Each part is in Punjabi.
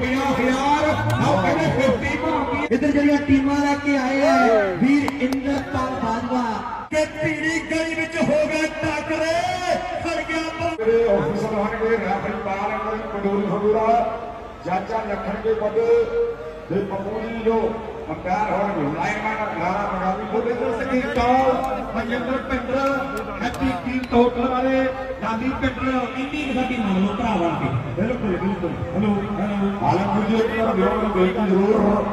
گلی گیا میرے چاچا لکھن کے بڑے دے پپولی لو ਕੇ ਦੇ ਅੰਪਾਇਰ ਹੋਣਗੇ ਲਾਈਨਮੈਨ ਲਾਰਾ ਮਗਾਵੀ Gobinder Singh toll Manjinder Pinder Happy team hotel ਵਾਲੇ ਗਾਂਧੀ ਪਿੰਡਰ ਇੰਨੀ ਕੁ ਸਾਡੀ ਮੰਨ ਲਓ ਭਰਾ ਬਣ ਕੇ। ਬਿਲਕੁਲ ਬਿਲਕੁਲ। ਹਲੋ ਆਲਮਪੁਰ ਜੀ ਇੱਕ ਵਾਰ ਦਿਓ ਮੈਨੂੰ ਬੇਨਤੀ ਜ਼ਰੂਰ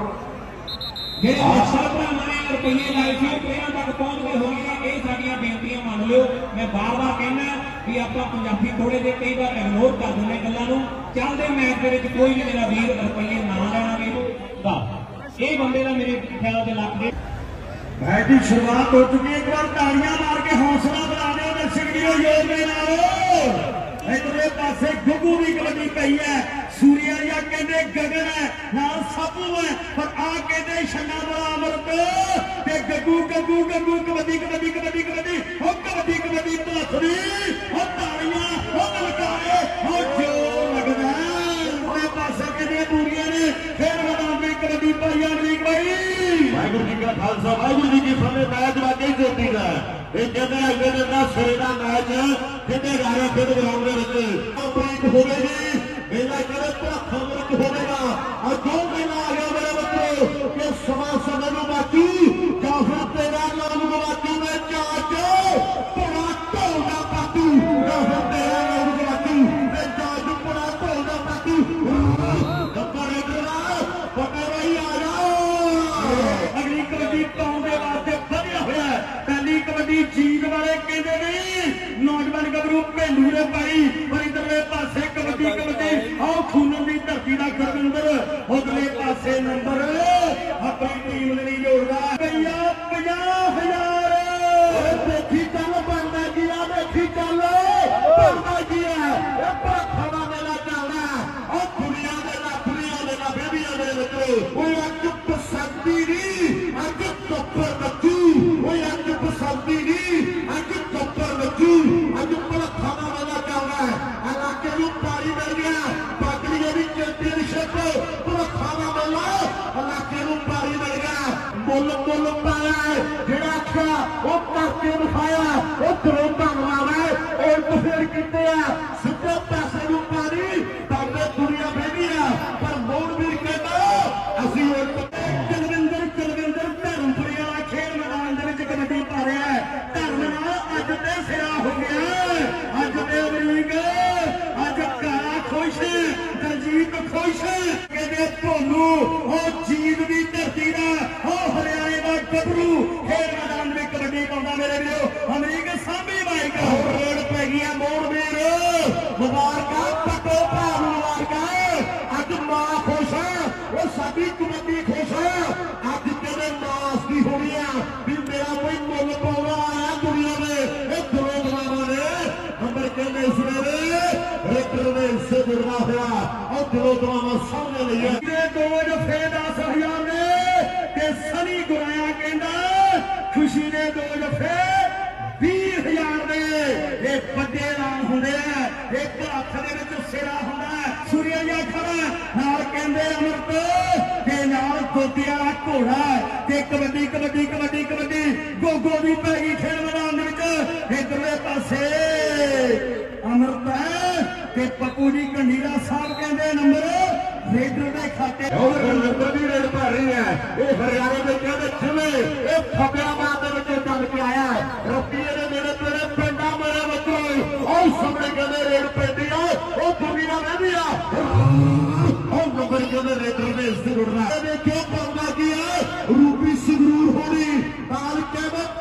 ਜਿਹੜੇ ਅਕਸਰ ਭਰਾਵਾਂ ਨੇ ਰੁਪਈਏ ਲਾਏ ਸੀ ਪਲੇਅਰਾਂ ਤੱਕ ਪਹੁੰਚ ਗਏ ਹੋਣਗੇ। ਇਹ ਸਾਡੀਆਂ ਬੇਨਤੀਆਂ ਮੰਨ ਲਿਓ। ਮੈਂ ਬਾਰ-ਬਾਰ ਕਹਿੰਦਾ ਵੀ ਆਪਾਂ ਪੰਜਾਬੀ ਥੋੜੇ ਜਿਹੇ ਕਈ ਵਾਰ ਇਗਨੋਰ ਕਰ ਦਿੰਦੇ ਗੱਲਾਂ ਨੂੰ। ਚੱਲਦੇ ਮੈਚ ਦੇ ਵਿੱਚ ਕੋਈ ਵੀ ਮੇਰਾ ਵੀਰ ਰੁਪਈਏ ਨਾ ਲੈਣਾਗੇ। ਦਾ ਇਹ ਬੰਦੇ ਦਾ ਮੇਰੇ ਖਿਆਲ ਦੇ ਲੱਗ ਦੇ ਮੈਚ ਦੀ ਸ਼ੁਰੂਆਤ ਹੋ ਚੁੱਕੀ ਹੈ ਇੱਕ ਵਾਰ ਤਾੜੀਆਂ ਮਾਰ ਕੇ ਹੌਸਲਾ ਵਧਾ ਦਿਓ ਦਰਸ਼ਕ ਵੀਰੋ ਜ਼ੋਰ ਦੇ ਨਾਲ ਇਧਰਲੇ ਪਾਸੇ ਗੁੱਗੂ ਦੀ ਕਬੱਡੀ ਪਈ ਹੈ ਸੂਰਿਆ ਜਾਂ ਕਹਿੰਦੇ ਗਗਨ ਹੈ ਨਾਲ ਸਾਬੂ ਹੈ ਪਰ ਆ ਕਹਿੰਦੇ ਛੰਨਾ ਵਾਲਾ ਅਮਰਤ ਤੇ ਗੱਗੂ ਗੱਗੂ ਗੱਗੂ ਕਬੱਡੀ ਕਬੱਡੀ ਕਬੱਡੀ ਕਬੱਡੀ ਹੋ ਕਬੱਡੀ ਕਬੱਡੀ ਭਲਸੜੀ ਹੋ ਤਾੜੀਆਂ ਹੋ ਲਲਕਾਰੇ ਹੋ ਜੋਰ ਲੱਗਦਾ ਉਹਦੇ ਪਾਸੇ ਕਹਿੰਦੇ ਨੇ, ਫਿਰ ਮੈਦਾਨ ਦੀ ਕਬੱਡੀ ਪਾਈ ਅਮਰੀਕ ਬਾਈ ਵਾਹਿਗੁਰੂ ਜੀ ਕਾ ਖਾਲਸਾ, ਵਾਹਿਗੁਰੂ ਜੀ ਕੀ ਫਤਿਹ। ਮੈਚ ਵਾਕਈ ਜੋਤੀ ਦਾ ਇਹ ਕਹਿੰਦੇ ਅੱਗੇ ਦੇ ਦਾ ਸਿਰੇ ਦਾ ਮੈਚ ਕਿਤੇ ਗਾਰੇ ਖੇਡ ਗਰਾਊਂਡ ਦੇ ਵਿੱਚ। ਬ੍ਰੇਕ ਹੋਵੇਗੀ ਮੇਲਾ ਧਰਤੀ ਉਧਰਲੇ ਪਾਸੇ ਨੰਬਰ। ਪਾਇਆ ਹੈ। ਜਿਹੜਾ ਆਖਿਆ ਉਹ ਕਰਕੇ ਵਿਖਾਇਆ ਉਹ ਦਿਲੋਂ ਧੰਨਵਾਦ ਹੈ ਉਲਟ ਫੇਰ ਕੀਤੇ ਆ ਸਿੱਧੇ ਪਾਸੇ ਮੁਬਾਰਕਾਂ ਪੱਟੋ ਭਰਾ ਨੂੰ ਮੁਬਾਰਕਾਂ ਅੱਜ ਮਾਂ ਖੁਸ਼ ਹੈ ਉਹ ਸਾਡੀ ਕਬੱਡੀ ਖੁਸ਼ ਹੈ ਅੱਜ ਕਹਿੰਦੇ ਮਾਸ ਦੀ ਹੋਣੀ ਆ ਵੀ ਮੇਰਾ ਕੋਈ ਮੁੱਲ ਪਾਉਣਾ ਆਇਆ ਦੁਨੀਆ ਦੇ ਇਹ ਦਿਲੋਂ ਗਵਾਵਾਂ ਨੇ ਨੰਬਰ ਕਹਿੰਦੇ ਸਵੇਰੇ ਰੇਟਰ ਦੇ ਹਿੱਸੇ ਜੁੜਨਾ ਹੋਇਆ ਉਹ ਦਿਲੋਂ ਗਵਾਵਾਂ ਸਾਹਮਣੇ ਲਈ ਹੈ ਦੇ ਦੋ ਜਫੇ 10000 ਨੇ ਤੇ ਸਨੀ ਗੁਰਾਇਆ ਕਹਿੰਦਾ ਖੁਸ਼ੀ ਦੇ ਦੋ ਜਫੇ ਹੱਥ ਦੇ ਵਿੱਚ ਸਿਰਾ ਹੁੰਦਾ ਹੈ। ਸੂਰਿਆ ਜਾਂ ਖੜਾ ਨਾਲ ਕਹਿੰਦੇ ਅਮਰਤ ਤੇ ਨਾਲ ਗੋਦਿਆ ਘੋੜਾ ਹੈ। ਤੇ ਕਬੱਡੀ ਕਬੱਡੀ ਕਬੱਡੀ ਕਬੱਡੀ ਗੋਗੋ ਦੀ ਪੈ ਗਈ ਖੇਡ ਮੈਦਾਨ ਦੇ ਵਿੱਚ ਇਧਰਲੇ ਪਾਸੇ ਅਮਰਤ ਹੈ ਤੇ ਪੱਪੂ ਜੀ ਕੰਡੀਲਾ ਸਾਹਿਬ ਕਹਿੰਦੇ ਨੰਬਰ ਰੇਡਰ ਦੇ ਖਾਤੇ ਉਹ ਨੰਬਰ ਦੀ ਰੇਡ ਭਰ ਰਹੀ ਹੈ ਇਹ ਹਰਿਆਣੇ ਦੇ ਕਹਿੰਦੇ ਜਿਵੇਂ ਇਹ ਫਤਿਆਬਾਦ ਦੇ ਵਿੱਚ ਚੱਲ ਕੇ ਆਇਆ ਰੁਪਈਏ ਦੇ ਨੇੜੇ ਤੇਰੇ ਪਿੰਡਾਂ ਮੇਰੇ ਬੱਚੋ ਉਹ ਸਾਹਮਣੇ ਕਹਿੰਦੇ ਰੇਡ ਪੈਂਦੀ کیوں پمینا میں بھی کیوں پمنا روپی سگرور ہونی تال قیمت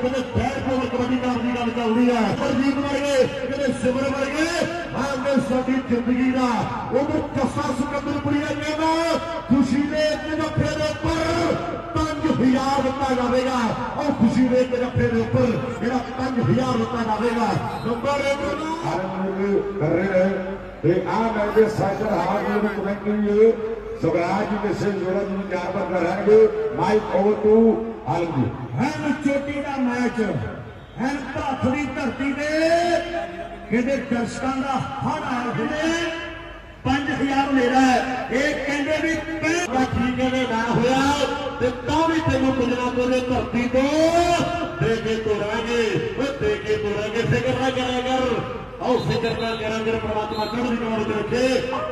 ਹੈ ਕਹਿੰਦੇ ਬੈਟਬੋਲ ਕਬੱਡੀ ਕਰਨ ਦੀ ਗੱਲ ਚੱਲਦੀ ਹੈ ਹਰਜੀਤ ਵਰਗੇ ਕਹਿੰਦੇ ਸਿਮਰ ਵਰਗੇ ਆਂਦੇ ਸਾਡੀ ਜ਼ਿੰਦਗੀ ਦਾ ਉਧਰ ਕੱਸਾ ਸਿਕੰਦਰਪੁਰੀਆ ਕਹਿੰਦਾ ਖੁਸ਼ੀ ਦੇ ਇੱਕ ਜੱਫੇ ਦੇ ਉੱਪਰ 5000 ਦਿੱਤਾ ਜਾਵੇਗਾ ਉਹ ਖੁਸ਼ੀ ਦੇ ਇੱਕ ਜੱਫੇ ਦੇ ਉੱਪਰ ਜਿਹੜਾ 5000 ਦਿੱਤਾ ਜਾਵੇਗਾ ਨੰਬਰ 1 ਨੂੰ ਆਨੰਦ ਕਰ ਰਹੇ ਨੇ ਤੇ ਆ ਮੈਚ ਦੇ ਸਾਈਡਰ ਹਾਰ ਦੇ ਵਿੱਚ ਕਮੈਂਟਰੀ ਸੁਗਰਾਜ ਜੀ ਦੇ ਸੇ ਜੋੜਾ ਜੀ ਚਾਰ ਬੰਦਾ ਰਹਿਣਗੇ ਮਾਈਕ ਓਵਰ ਟੂ ਆਲਮ ਜੀ ਚੋਟੀ ਦਾ ਮੈਚ। ਹੈਨ ਭਾਰਤ ਦੀ ਧਰਤੀ ਤੇ ਕਹਿੰਦੇ ਦਰਸ਼ਕਾਂ ਦਾ ਹਰ ਆਏ ਹੋਏ 5000 ਮੇਰਾ ਇਹ ਕਹਿੰਦੇ ਵੀ ਠੀਕ ਹੈ ਨਾ ਹੋਇਆ। ਤੇ ਤਾਂ ਵੀ ਤੈਨੂੰ ਕੁਝਣਾ ਕੋਲੇ ਧਰਤੀ ਤੋਂ। ਦੇ ਕੇ ਤੋਰਾਂਗੇ ਉਹ ਦੇ ਕੇ ਤੋਰਾਂਗੇ, ਫਿਕਰ ਨਾ ਕਰਾਂਗੇ ਕਰ ਆਓ ਫਿਕਰ ਨਾ ਕਰਿਆ ਕਰ ਪ੍ਰਮਾਤਮਾ ਚੜ੍ਹਦੀ ਕਲਾ ਵਿੱਚ ਰੱਖੇ,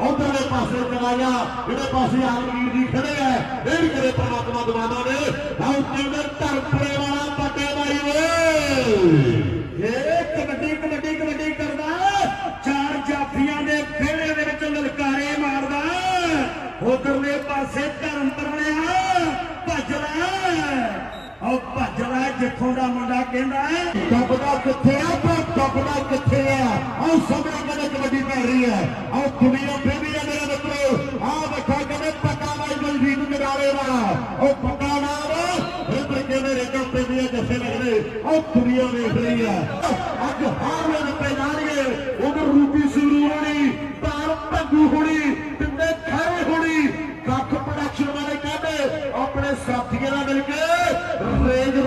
ਉਧਰਲੇ ਪਾਸੇ ਚਲਾਇਆ ਜਿਹੜੇ ਪਾਸੇ ਆਲਮਗੀਰ ਜੀ ਖੜੇ ਆ ਇਹ ਵੀ ਕਰੇ ਪ੍ਰਮਾਤਮਾ ਦੁਆਵਾਂ ਨੇ, ਆਓ ਕਹਿੰਦੇ ਧਰਪੜੇ ਵਾਲਾ ਪੱਟੇ ਮਾਰੀ ਓਏ ਇਹ ਕਬੱਡੀ ਕਬੱਡੀ ਕਬੱਡੀ ਕਰਦਾ ਚਾਰ ਜਾਫੀਆਂ ਦੇ ਵਿਹੜੇ ਦੇ ਵਿੱਚ ਲਲਕਾਰੇ ਮਾਰਦਾ ਉਧਰਲੇ ਪਾਸੇ ਧਰਮ ਪਰਣਿਆ ਭੱਜ ਲੈ ਉਹ ਭੱਜ ਦਾ ਮੁੰਡਾ ਕਹਿੰਦਾ ਦੱਬਦਾ ਕਿੱਥੇ ਆ ਪਰ ਦੱਬਦਾ ਕਿੱਥੇ ਆ? ਉਹ ਸਾਹਮਣੇ ਕਹਿੰਦੇ ਕਬੱਡੀ ਪੈ ਰਹੀ ਹੈ ਉਹ ਦੁਨੀਆ ਫੇਰੀ ਆ ਮੇਰੇ ਮਿੱਤਰੋ। ਆ ਬੱਠਾ ਕਹਿੰਦੇ ਪੱਕਾ ਬਾਈ ਬਲਜੀਤ ਨਗਾਰੇ ਦਾ। ਉਹ ਪੱਕਾ ਨਾਮ ਰਿੰਦਰ ਕਹਿੰਦੇ ਰੇਗਾ ਪੈਂਦੀਆਂ ਜੱਫੇ ਲੱਗਦੇ। ਉਹ ਦੁਨੀਆ ਵੇਖ ਰਹੀ ਆ। ਅੱਜ ਹਾਰ ਦੇ ਦਿੱਤੇ ਜਾਣਗੇ। ਉਧਰ ਰੂਪੀ ਸੂਰੂ ਹੋਣੀ, ਤਾਰ ਭੱਗੂ ਹੋਣੀ ਤਿੰਨੇ ਖੜੇ ਹੋਣੀ। ਕੱਖ ਪ੍ਰੋਡਕਸ਼ਨ ਵਾਲੇ ਕਹਿੰਦੇ, ਆਪਣੇ ਸਾਥੀਆਂ ਨਾਲ ਮਿਲ ਕੇ ਰੇਂਜ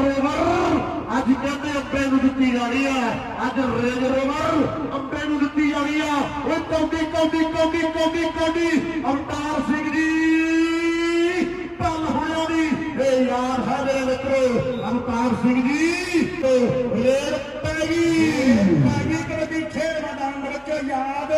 ਕਹਿੰਦੇ ਅੱਬੇ ਨੂੰ ਦਿੱਤੀ ਜਾਣੀ ਆ ਅੱਜ ਰੇਂਜ ਰੋਵਰ ਅੱਬੇ ਨੂੰ ਦਿੱਤੀ ਜਾਣੀ ਆ ਉਹ ਕੌਡੀ ਕੌਡੀ ਕੌਡੀ ਕੌਡੀ ਕੌਡੀ। ਅਵਤਾਰ ਸਿੰਘ ਜੀ ਪਲ ਹੋਣਿਆ ਦੀ ਇਹ ਯਾਰ ਸਾਡੇ ਮੇਰੇ ਮਿੱਤਰੋ, ਅਵਤਾਰ ਸਿੰਘ ਜੀ ਤੇ ਰੇਲ ਪੈ ਗਈ। ਪੈ ਗਈ ਕਬੱਡੀ ਖੇਡ ਮੈਦਾਨ ਵਿੱਚ ਯਾਦ।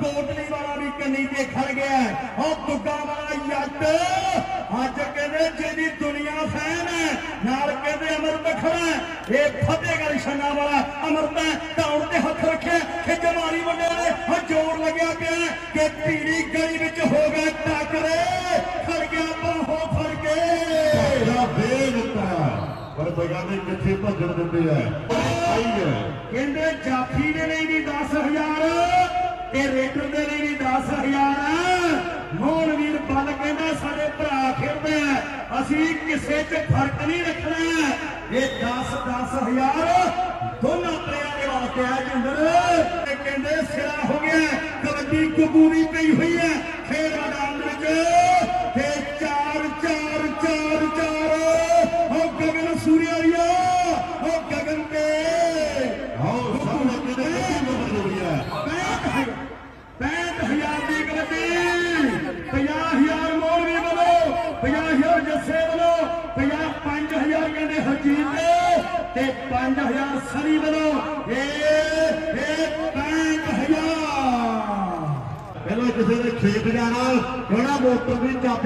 ਕੋਟਲੀ ਵਾਲਾ ਵੀ ਕੰਨੀ ਤੇ ਖੜ ਗਿਆ। ਉਹ ਦੁੱਗਾ ਵਾਲਾ ਯੱਟ। ਅੱਜ ਕਹਿੰਦੇ ਜਿਹਦੀ ਦੁਨੀਆ ਫੈਨ ਹੈ ਨਾਲ ਕਹਿੰਦੇ ਅਮਰਤ ਖੜਾ। ਇਹ ਫਤਿਹਗੜ੍ਹ ਛੰਨਾ ਵਾਲਾ ਅਮਰਤ ਧੌਣ ਤੇ ਹੱਥ ਰੱਖਿਆ ਖਿੱਚ ਮਾਰੀ ਮੁੰਡੇ ਨੇ ਹਾਂ ਜੋਰ ਲੱਗਿਆ ਪਿਆ ਕਿ ਪੀੜੀ ਗਲੀ ਵਿੱਚ ਹੋ ਗਿਆ ਟੱਕਰੇ। ਖੜ ਗਿਆ ਬਾਹੋਂ ਫੜ ਕੇ ਇਹਦਾ ਬੇਨੁਕਤਾ ਪਰ ਬਗਾਨੇ ਕਿੱਥੇ ਭੱਜਣ ਦਿੰਦੇ ਆ? ਆਈ ਹੈ। ਕਹਿੰਦੇ ਜਾਫੀ ਦੇ ਲਈ ਵੀ 10000 ਤੇ ਰੇਡਰ ਦੇ ਲਈ ਵੀ 10000 ਮੋਹਨ ਵੀਰ ਬੱਲ ਕਹਿੰਦਾ ਸਾਡੇ پھرنا اسی کسے چ فرق نہیں رکھنا یہ دس دس ہزار دونوں پلیا واسطے ہے جی سرا ہو گیا کبڈی کبوری پی ہوئی ہے۔ چار چار چار چار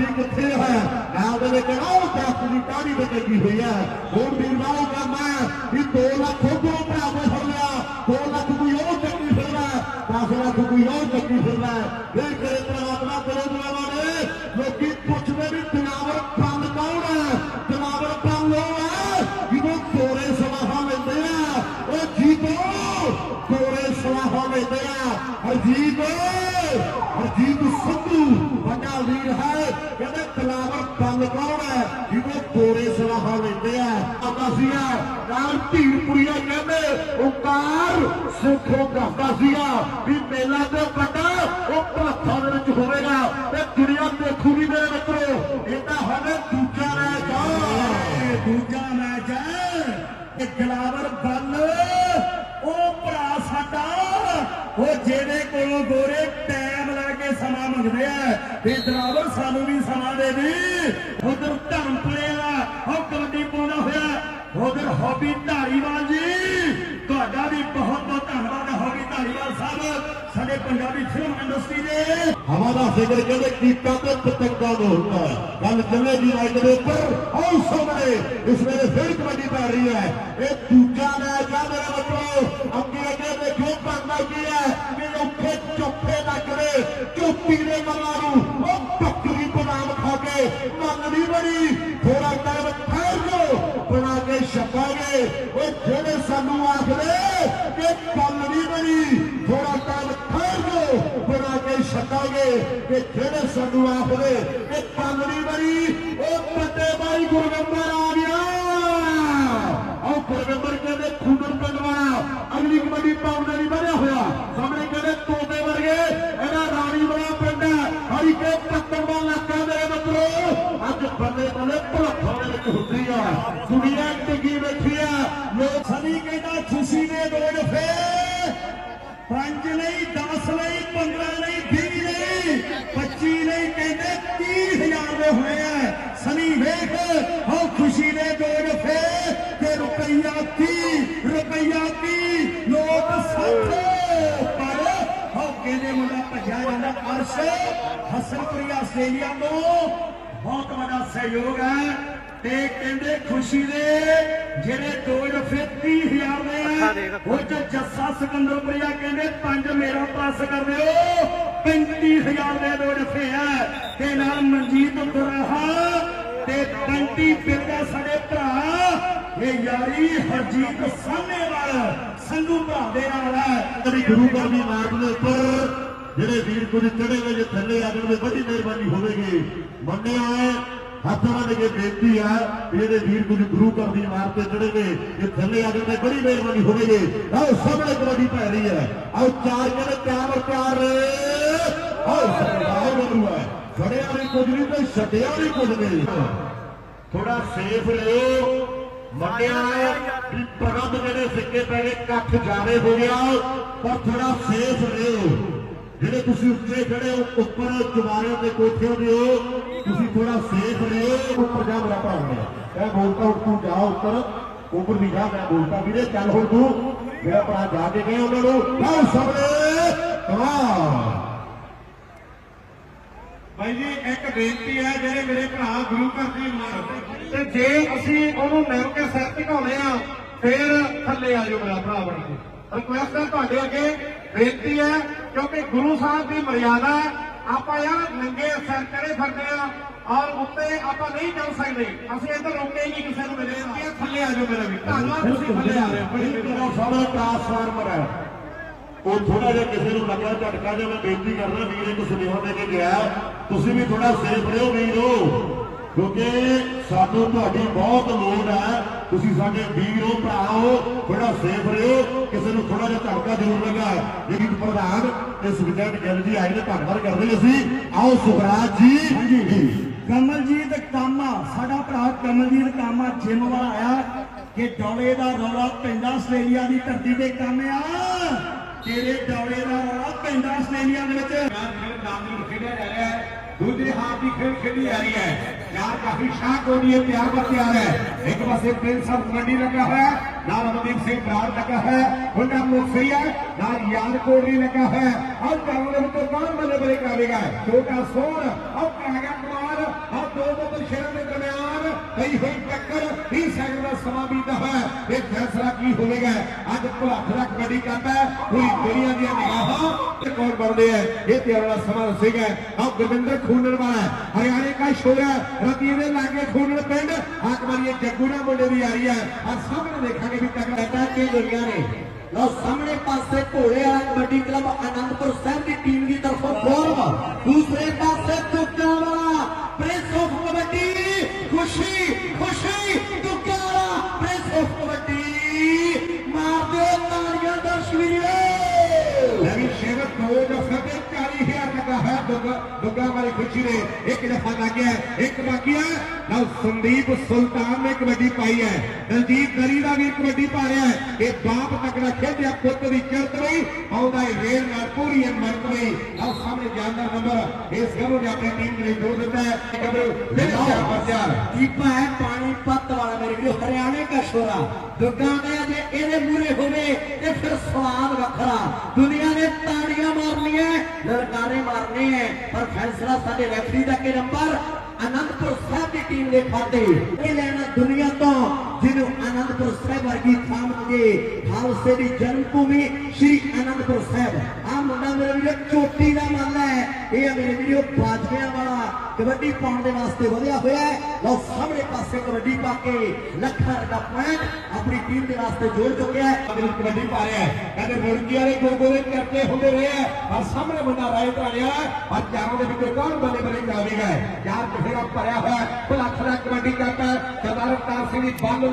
ਮੋਟਰ ਕਿੱਥੇ ਹੈ ਨਾਲ ਦੇ ਵਿੱਚ ਕਿਹੜਾ ਦਸਤ ਦੀ ਕਾਹਦੀ ਤੇ ਲੱਗੀ ਹੋਈ ਹੈ ਹੁਣ ਵੀਰ ਦਾ ਉਹ ਕੰਮ ਹੈ ਵੀ 2 ਲੱਖ ਉਹ ਭਰਾਵੋ ਫੜ ਲਿਆ 2 ਲੱਖ ਕੋਈ ਉਹ ਚੱਕੀ ਫਿਰਦਾ। 10 ਲੱਖ ਕੋਈ ਉਹ ਚੱਕੀ ਫਿਰਦਾ। ਸੀਗਾ ਨਾਲ ਧੀਰਪੁਰੀਆ ਕਹਿੰਦੇ ਓਕਾਰ ਸੁਖੋ ਦੱਸਦਾ ਸੀਗਾ ਵੀ ਮੇਲਾ ਤੇ ਵੱਡਾ, ਉਹ ਭਾਥਾ ਦੇ ਵਿੱਚ ਹੋਵੇਗਾ। ਤੇ ਦੁਨੀਆ ਦੇਖੂਗੀ ਮੇਰੇ ਮਿੱਤਰੋ ਇਹ ਤਾਂ ਹੋਵੇ ਦੂਜਾ ਮੈਚ ਇਹ ਦੂਜਾ ਮੈਚ ਹੈ ਇਹ ਗਲਾਵਰ ਬੱਲ ਉਹ ਭਰਾ ਸਾਡਾ, ਉਹ ਜਿਹਦੇ ਕੋਲੋਂ ਗੋਰੇ ਟਾਈਮ ਲਾ ਕੇ ਸਮਾਂ ਮੰਗਦੇ ਆ। ਤੇ ਦਲਾਵਰ ਸਾਨੂੰ ਵੀ ਸਮਾਂ ਦੇ ਦੀ। ਉਧਰ ਹੌਬੀ ਧਾਰੀਵਾਲ ਜੀ ਤੁਹਾਡਾ ਵੀ ਬਹੁਤ ਬਹੁਤ ਧੰਨਵਾਦ ਹੈ ਹੌਬੀ ਧਾਰੀਵਾਲ ਸਾਹਿਬ ਸਾਡੇ ਪੰਜਾਬੀ ਫਿਲਮ ਇੰਡਸਟਰੀ ਦੇ ਹਵਾ ਦਾ ਜ਼ਿਕਰ ਕਹਿੰਦੇ ਕੀਤਾ ਤੇ ਪਤੰਗਾਂ ਨੂੰ ਹੁੰਦਾ ਹੈ ਗੱਲ ਚੱਲੇਗੀ ਮਾਈਕ ਦੇ ਉੱਪਰ ਆਓ ਸਾਹਮਣੇ ਇਸ ਵੇਲੇ ਫਿਰ ਕਬੱਡੀ ਪੈ ਰਹੀ ਹੈ ਇਹ ਦੂਜਾ ਮੈਚ ਆ ਮੇਰੇ ਬੱਚੋ ਅੱਗੇ ਅੱਗੇ ਦੇਖੋ ਬਣਦਾ ਕੀ ਹੈ ਕਿ ਔਖੇ ਚੁੱਪੇ ਲੱਗਦੇ ਚੁੱਪੀ ਦੇ ਮਨਾਂ ਨੂੰ ਉਹ ਜਿਹੜੇ ਸਾਨੂੰ ਆਖਦੇ ਕਿ ਗੱਲ ਨਹੀਂ ਬਣੀ ਥੋੜਾ ਟਾਈਮ ਠਹਿਰ ਜਾਓ ਬਣਾ ਕੇ ਛੱਡਾਂਗੇ ਕਿ ਜਿਹੜੇ ਸਾਨੂੰ ਆਖਦੇ ਕਿ ਗੱਲ ਨਹੀਂ ਬਣੀ ਉਹ ਪੱਤੇ ਬਾਈ ਗੁਰਗੰਬਰ ਆ ਅਰਸ਼ ਹਸਨਪੁਰੀ ਆਸਟ੍ਰੇਲੀਆ ਤੋਂ ਬਹੁਤ ਵੱਡਾ ਸਹਿਯੋਗ ਹੈ ਤੇ ਕਹਿੰਦੇ ਖੁਸ਼ੀ ਦੇ ਜਿਹੜੇ ਦੋ ਜਫੇ 30000 ਦੇ ਆ ਉਹ ਚ ਜੱਸਾ ਸਿਕੰਦਰਪੁਰੀਆ ਕਹਿੰਦੇ ਪੰਜ ਮੇਰਾ ਪਲੱਸ ਕਰ ਦਿਓ 35000 ਦੇ ਦੋ ਜਫੇ ਆ ਤੇ ਨਾਲ ਮਨਜੀਤ ਦੁਰਾਹਾ ਤੇ ਬੰਟੀ ਬਿਰਗਾ ਸਾਡੇ ਭਰਾ। ਇਹ ਯਾਰੀ ਹਰਜੀਤ ਸਾਹਨੇਵਾਲ ਸੰਧੂ ਭਰਾ ਦੇ ਨਾਲ ਹੈ। ਜਿਹੜੀ ਗੁਰੂ ਘਰ ਦੀ ਮਾਰਗ ਦੇ ਉੱਪਰ ਜਿਹੜੇ ਵੀਰ ਕੁਝ ਚੜੇ ਹੋਏ ਜੇ ਥੱਲੇ ਆ ਜਾਣ ਦੀ ਵੱਡੀ ਮਿਹਰਬਾਨੀ ਹੋਵੇਗੀ। ਮੰਨਿਆ ਹੈ, ਹੱਥ ਨਾਲ ਕੇ ਬੇਨਤੀ ਹੈ ਜਿਹੜੇ ਵੀਰ ਕੁਝ ਗੁਰੂ ਘਰ ਦੀ ਇਮਾਰਤ ਤੇ ਚੜੇ ਨੇ ਜੇ ਥੱਲੇ ਆ ਜਾਣ ਦੀ ਬੜੀ ਮਿਹਰਬਾਨੀ ਹੋਵੇਗੀ। ਆਓ, ਸਾਹਮਣੇ ਕਬੱਡੀ ਪੈ ਰਹੀ ਹੈ। ਆਓ, ਚਾਰ ਕਹਿੰਦੇ ਪਿਆਰ ਪਿਆਰ ਆਓ, ਸਰਦਾਰ ਬਨੂ ਹੈ। ਫੜਿਆ ਵੀ ਕੁਝ ਨਹੀਂ ਤੇ ਛੱਡਿਆ ਵੀ ਕੁਝ ਨਹੀਂ। ਥੋੜਾ ਸੇਫ ਲਿਓ ਮੰਨਿਆ ਹੈ ਕਿ ਪ੍ਰਬੰਧ ਜਿਹੜੇ ਸਿੱਕੇ ਪੈ ਗਏ ਕੱਖ ਜਾਵੇ ਹੋ ਗਿਆ, ਪਰ ਥੋੜਾ ਸੇਫ ਲਿਓ ਜਿਹੜੇ ਤੁਸੀਂ ਉੱਚੇ ਖੜੇ ਹੋ, ਉੱਪਰ ਚੁਬਾਰਿਆਂ ਤੇ ਕੋਠਿਆਂ ਦੇ ਹੋ, ਤੁਸੀਂ ਥੋੜਾ ਸੇਫ ਲਿਓ ਉੱਪਰ ਜਾ ਮੇਰਾ ਭਰਾ ਮੇਰਾ ਮੈਂ ਬੋਲਤਾ ਉੱਠ ਜਾ ਉੱਪਰ ਉੱਪਰ ਦੀ ਜਾ, ਮੈਂ ਬੋਲਤਾ ਵੀਰੇ, ਚੱਲ ਹੁਣ ਤੂੰ, ਮੇਰਾ ਭਰਾ ਜਾ ਕੇ ਗਏ ਉਹਨਾਂ ਨੂੰ, ਲਾਓ ਸਾਹਮਣੇ, ਕਮਾਲ! ਭਾਈ ਜੀ, ਇੱਕ ਬੇਨਤੀ ਹੈ, ਜਿਹੜੇ ਮੇਰੇ ਭਰਾ ਗੁਰੂ ਘਰ ਦੀ ਮਾਰ ਤੇ ਜੇ ਅਸੀਂ ਉਹਨੂੰ ਮਿਲ ਕੇ ਸਿਰ ਝੁਕਾਉਣੇ ਆ, ਫੇਰ ਥੱਲੇ ਆ ਜਾਓ ਮੇਰਾ ਭਰਾ ਬਣ ਕੇ। ਰਿਕੁਐਸਟ ਹੈ ਤੁਹਾਡੇ ਅੱਗੇ ਬੇਨਤੀ ਹੈ ਕਿਉਂਕਿ ਗੁਰੂ ਸਾਹਿਬ ਦੀ ਮਰਿਆਦਾ ਆਪਾਂ ਯਾਰ ਨੰਗੇ ਸਿਰ ਚੜੇ ਫਿਰਦੇ ਆ ਔਰ ਉੱਤੇ ਆਪਾਂ ਨਹੀਂ ਚੱਲ ਸਕਦੇ ਅਸੀਂ ਇੱਧਰ ਰੋਕੇ ਹੀ ਨਹੀਂ ਕਿਸੇ ਨੂੰ ਬੇਨਤੀ ਹੈ ਥੱਲੇ ਆ ਜਾਓ ਮੇਰੇ ਵੀ ਧੰਨਵਾਦ ਤੁਸੀਂ ਥੱਲੇ ਆ ਰਹੇ ਹੋ ਬੜੀ ਮੇਰਾ ਸਾਹਮਣੇ ਟ੍ਰਾਂਸਫਾਰਮਰ ਹੈ ਉਹ ਥੋੜਾ ਜਿਹਾ ਕਿਸੇ ਨੂੰ ਲੱਗਾ ਝਟਕਾ ਜਿਹਾ ਮੈਂ ਬੇਨਤੀ ਕਰਦਾ ਵੀਰ ਇੱਕ ਸੁਨੇਹਾ ਦੇ ਕੇ ਗਿਆ ਤੁਸੀਂ ਵੀ ਥੋੜਾ ਸੇਫ ਰਹੋ ਵੀਰੋ। ਕਿਉਂਕਿ ਸਾਨੂੰ ਤੁਹਾਡੀ ਬਹੁਤ ਲੋੜ ਹੈ। ਤੁਸੀਂ ਸਾਡੇ ਵੀਰੋ ਭਰਾਓ ਥੋੜਾ ਸੇਫ ਰਹੋ। ਕਿਸੇ ਨੂੰ ਥੋੜਾ ਜਿਹਾ ਝਟਕਾ ਜ਼ਰੂਰ ਲੱਗਾ। ਜਿਹੜੀ ਪ੍ਰਧਾਨ ਤੇ ਸੁਖਜੈਤ ਗਿੱਲ ਜੀ ਆਏ ਨੇ ਧੰਨਵਾਦ ਕਰਦੇ ਹਾਂ ਅਸੀਂ। ਆਓ ਸੁਖਰਾਜ ਜੀ। ਹਾਂਜੀ। ਕਮਲਜੀਤ ਕਾਮਾ ਸਾਡਾ ਭਰਾ ਕਮਲਜੀਤ ਕਾਮਾ ਜਿਮ ਵਾਲਾ ਆਇਆ। ਕਿ ਡੌਲੇ ਦਾ ਰੌਲਾ ਪੈਂਦਾ ਆਸਟ੍ਰੇਲੀਆ ਦੀ ਧਰਤੀ ਤੇ ਕੰਮ ਆ। ਤੇਰੇ ਡੌਲੇ ਦਾ ਰੌਲਾ ਪੈਂਦਾ ਆਸਟ੍ਰੇਲੀਆ ਦੇ ਵਿੱਚ। ਨਾਮ ਨੂੰ ਖੇਡਿਆ ਜਾ ਰਿਹਾ ਹੈ। ਦੂਜੇ ਹਾਥ ਦੀ ਖੇਡ ਖੇਡੀ ਜਾ ਰਹੀ ਹੈ। ਯਾਰ ਕਾਫੀ ਸ਼ਾਕ ਹੋ ਰਹੀ ਹੈ ਪਿਆਰ ਪਰ ਤਿਆਰ ਹੈ। ਇੱਕ ਪਾਸੇ ਪ੍ਰਿੰਸ ਆਫ ਕਬੱਡੀ ਲੱਗਾ ਹੋਇਆ ਹੈ, ਨਾਲ ਅਮਨਦੀਪ ਸਿੰਘ ਬਰਾੜ ਲੱਗਾ ਹੈ। ਹੁੰਦਾ ਮੁਖਸੀ ਹੈ, ਨਾਲ ਯਾਰ ਕੋੜੀ ਲੱਗਾ ਹੈ। ਔਰ ਚਾਵਲ ਦੇ ਉੱਤੇ ਕੌਣ ਬੱਲੇ ਬੱਲੇ ਕਰਾਵੇਗਾ ਛੋਟਾ ਸੋਨ ਔਰ ਕਾਗਾ ਦਰਮਿਆਨ ਕਈ ਹੋਈ ਟੱਕਰ 30 ਸੈਕਿੰਡ ਦਾ ਸਮਾਂ ਬੀਤਦਾ ਹੋਇਆ ਇਹ ਫੈਸਲਾ ਕੀ ਹੋਵੇਗਾ ਅੱਜ ਭੁਲੱਖ ਦਾ ਕਬੱਡੀ ਕਰਦਾ ਹੈ ਪੂਰੀ ਦੁਨੀਆ ਦੀਆਂ ਨਿਗਾਹਾਂ ਤੇ ਕੌਣ ਬਣਦੇ ਹੈ ਇਹ ਤੇ ਵਾਲਾ ਸਮਾਂ ਦੱਸੇਗਾ ਆਹ ਗੁਰਵਿੰਦਰ ਖੂਨਰ ਵਾਲਾ ਹਰਿਆਣੇ ਦਾ ਸ਼ੋਰ ਹੈ ਰਤੀਏ ਦੇ ਲਾਗੇ ਖੂਨਰ ਪਿੰਡ ਹੱਕ ਮਾਰੀਏ ਜੱਗੂ ਨਾਲ ਮੁੰਡੇ ਦੀ ਯਾਰੀ ਹੈ ਔਰ ਸਾਹਮਣੇ ਦੇਖਾਂਗੇ ਵੀ ਤੱਕ ਬੈਠਾ ਕੀ ਦੁਨੀਆ ਨੇ ਲਓ ਸਾਹਮਣੇ ਪਾਸੇ ਘੋੜੇ ਵਾਲਾ ਕਬੱਡੀ ਕਲੱਬ ਆਨੰਦਪੁਰ ਸਾਹਿਬ ਦੀ ਟੀਮ ਦੀ ਤਰਫੋਂ ਗੌਰਵ ਦੂਸਰੇ ਪਾਸੇ ہوگا ہمارے خوشی نے ایک دفعہ لگیا ہے ایک باقی ہے۔ نو سندیپ سلطان نے کبڈی پائی ہے۔ دلجیت دریدا بھی کبڈی پا رہا ہے۔ یہ باپ تکڑا کھیڈیا پت دی چرت نہیں آؤں ہے ریل نال پوری ہے مرد نہیں نو سامنے جاندہ نمبر۔ اس گھروں نے اپنی ٹیم کے لیے جوڑ دیتا ہے۔ گبرو پھر کیا پرچار دیپا ہے پانی پت والا میرے لیے ہریانے کا شورا۔ دگا نے جے اے مورے ہوے تے پھر سوال وکھرا دنیا نے تاڑیاں مارنی ہے للکارے مارنے ہیں۔ پر ਫੈਸਲਾ ਸਾਡੇ ਰੈਫਰੀ ਦਾ ਕਿ ਨੰਬਰ ਅਨੰਦਪੁਰ ਸਾਹਿਬ ਦੀ ਟੀਮ ਦੇ ਖਾਤੇ ਇਹ ਲੈਣਾ ਦੁਨੀਆ ਤੋਂ ਜਿਹਨੂੰ ਅਨੰਦਪੁਰ ਸਾਹਿਬ ਵਰਗੀ ਥਾਂ ਮਿਲੇ ਖਾਲਸੇ ਦੀ ਜਨਮ ਭੂਮੀ ਸ਼੍ਰੀ ਅਨੰਦਪੁਰ ਸਾਹਿਬ ਆ ਮੁੰਡਾ ਮੇਰੇ ਵੀਰੋ ਚੋਟੀ ਦਾ ਮੱਲ ਹੈ ਇਹ ਆ ਮੇਰੇ ਵੀਰੋ ਬਾਜੀਆਂ ਵਾਲਾ ਕਬੱਡੀ ਪਾਉਣ ਦੇ ਵਾਸਤੇ ਵਧਿਆ ਹੋਇਆ ਹੈ ਲਓ ਸਾਹਮਣੇ ਪਾਸੇ ਕਬੱਡੀ ਪਾ ਕੇ ਲੱਖਾਂ ਦਾ ਪੁਆਇੰਟ ਆਪਣੀ ਟੀਮ ਦੇ ਵਾਸਤੇ ਜੋੜ ਚੁੱਕਿਆ ਹੈ ਅਗਲੀ ਕਬੱਡੀ ਪਾ ਰਿਹਾ ਹੈ ਕਹਿੰਦੇ ਮੁਰਗੀ ਵਾਲੇ ਗੋਗੋ ਦੇ ਚਰਚੇ ਹੁੰਦੇ ਰਹੇ ਆ ਪਰ ਸਾਹਮਣੇ ਬੰਦਾ ਰਾਏ ਧਾਰਿਆ ਪਰ ਚਾਰਾਂ ਦੇ ਵਿੱਚੋਂ ਕੌਣ ਬੱਲੇ ਬੱਲੇ ਜਾਵੇਗਾ ਯਾਰ ਬਥੇਰਾ ਭਰਿਆ ਹੋਇਆ ਭਲੱਖ ਦਾ ਕਬੱਡੀ ਕਰਦਾ ਸਰਦਾਰ ਅਵਤਾਰ ਸਿੰਘ ਦੀ ਬੰਦ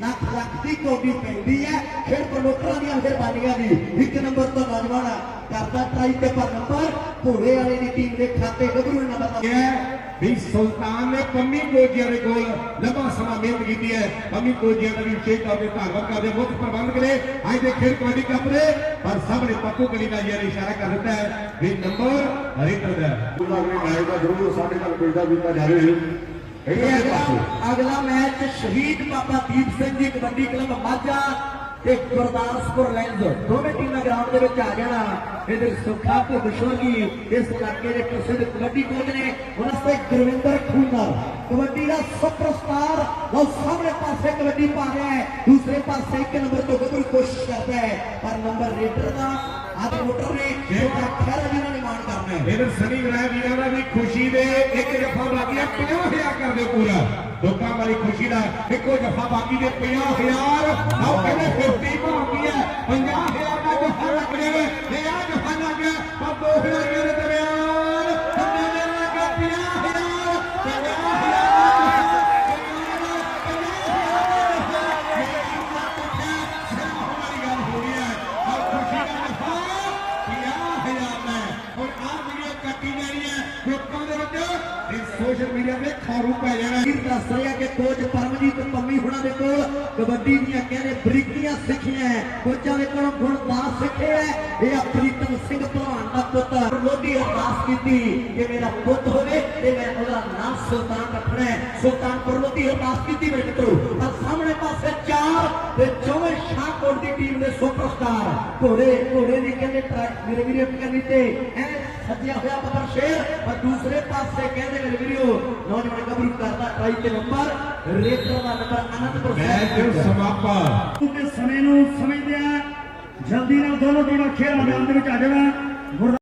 ਲੱਖ ਲੱਖ ਦੀ ਕੋਡੀ ਪੈਂਦੀ ਹੈ ਖੇਡ ਪ੍ਰਮੋਟਰਾਂ ਦੀਆਂ ਮਿਹਰਬਾਨੀਆਂ ਦੀ। ਇੱਕ ਨੰਬਰ ਤੋਂ ਨੌਜਵਾਨ ਕਰਦਾ ਟਰਾਈ ਤੇ ਪਰ ਨੰਬਰ ਘੋੜੇ ਵਾਲੇ ਦੀ ਟੀਮ ਦੇ ਖਾਤੇ ਗੱਭਰੂ ਨੇ ਨੰਬਰ ਹੈ ਵੀ ਸੁਲਤਾਨ ਨੇ ਪੰਮੀ ਕੋਜੀਆਂ ਦੇ ਕੋਲ ਲੰਬਾ ਸਮਾਂ ਮਿਹਨਤ ਕੀਤੀ ਹੈ। ਪੰਮੀ ਕੋਜੀਆਂ ਦਾ ਵੀ ਵਿਸ਼ੇਸ਼ ਤੌਰ ਤੇ ਧੰਨਵਾਦ ਕਰਦੇ ਮੁੱਖ ਪ੍ਰਬੰਧਕ ਨੇ ਅੱਜ ਦੇ ਖੇਡ ਕਬੱਡੀ ਕੱਪ ਦੇ ਪਰ ਸਾਹਮਣੇ ਪੱਪੂ ਕਲੀ ਦਾ ਯਾਰ ਇਸ਼ਾਰਾ ਕਰ ਦਿੱਤਾ ਹੈ। ਵੀ ਨੰਬਰ ਹਰੀਦਰ ਦਾ। ਉਹਨਾਂ ਨੇ ਮੈਚ ਦਾ ਜ਼ਰੂਰ ਸਾਡੇ ਨਾਲ ਪੇਸ਼ਾ ਕੀਤਾ ਜਾਵੇ। ਇਹ ਅਗਲਾ اگلا match Shaheed Baba Deep Singh ji kabaddi club Majha Gurdaspur Lions دونوں ٹیمیں گراؤنڈ کے آ گیا ادھر سکھا کو بشوگی اس علاقے کے پرسد کبڈی کوچ نے۔ واسطے گروندر خونر کبڈی کا سپر سٹار وہ سامنے پاسے کبڈی پا رہا ہے۔ دوسرے پاس ایک نمبر تو بدل کوشش کرتا ہے۔ پر نمبر ریڈر کا آدھے موٹر نے۔ ਇਧਰ ਸਨੀ ਗ੍ਰਹਿ ਵੀਰਾਂ ਦਾ ਵੀ ਖੁਸ਼ੀ ਦੇ ਇੱਕ ਜਫਾ ਬਾਕੀ ਹੈ 50000 ਕਰ ਦਿਓ ਪੂਰਾ ਲੋਕਾਂ ਵਾਲੀ ਖੁਸ਼ੀ ਦਾ ਇੱਕੋ ਜਫਾ ਬਾਕੀ ਦੇ 50000 ਆਓ ਕਹਿੰਦੇ 50 ਬਾਕੀ ਹੈ 50000 ਦਾ ਜਫਾ ਲੱਗ ਜਾਵੇ ਤੇ ਆ ਜਫਾ ਲੱਗ ਗਿਆ ਪਰ 2000 ਦੱਸ ਰਿਹਾ ਕਿ ਕੋਚ ਪਰਮਜੀਤ ਪੰਮੀ ਹੁਣਾਂ ਦੇ ਕੋਲ ਕਬੱਡੀ ਦੀਆਂ ਕਹਿੰਦੇ ਬਰੀਕੀਆਂ ਸਿੱਖੀਆਂ ਹੈ। ਕੋਚਾਂ ਦੇ ਕੋਲੋਂ ਗੁਣਦਾਸ ਸਿੱਖੇ ਹੈ ਇਹ ਆ ਪ੍ਰੀਤਮ ਸਿੰਘ ਭਲਵਾਨ ਦਾ ਪੁੱਤ ਲੋਧੀ ਅਰਦਾਸ ਕੀਤੀ ਕਿ ਮੇਰਾ ਪੁੱਤ ਹੋਵੇ ਤੇ ਮੈਂ ਉਹਦਾ ਨਾਮ ਸੁਲਤਾਨ ਰੱਖਣਾ ਹੈ ਸੁਲਤਾਨਪੁਰ ਲੋਧੀ ਅਰਦਾਸ ਕੀਤੀ ਮੇਰੇ ਮਿੱਤਰੋ ਤਾਂ ਸਾਹਮਣੇ ਪਾਸੇ ਚਾਰ ਤੇ ਚੌਵੇਂ ਸ਼ਾਹਕੋਟ ਦੀ ਟੀਮ ਦੇ ਸੁਪਰਸਟਾਰ ਘੋੜੇ ਘੋੜੇ ਦੀ ਕਹਿੰਦੇ ਟਰੈਕ ਮੇਰੇ ਵੀਰੇ ਕੰਨੀ ਤੇ ਐ ਸੱਜਿਆ ਹੋਇਆ ਬੱਬਰ ਸ਼ੇਰ ਪਰ ਦੂਸਰੇ ਪਾਸੇ ਕਹਿੰਦੇ ਮੇਰੇ ਵੀਰੋ ਨੌਜਵਾਨ ਗੱਭਰੂ ਕਰਦਾ ਟਰਾਈ ਤੇ ਨੰਬਰ ਰੇਟਰ ਦਾ ਨੰਬਰ ਅਨੰਦਪੁਰ ਮੈਚ ਸਮਾਪਤ। ਦੇ ਸਮੇਂ ਨੂੰ ਸਮਝਦਿਆਂ ਜਲਦੀ ਨਾਲ ਦੋਨੋਂ ਟੀਮਾਂ ਖੇਡ ਮੈਦਾਨ ਦੇ ਵਿੱਚ ਆ। ਜਾਣਾ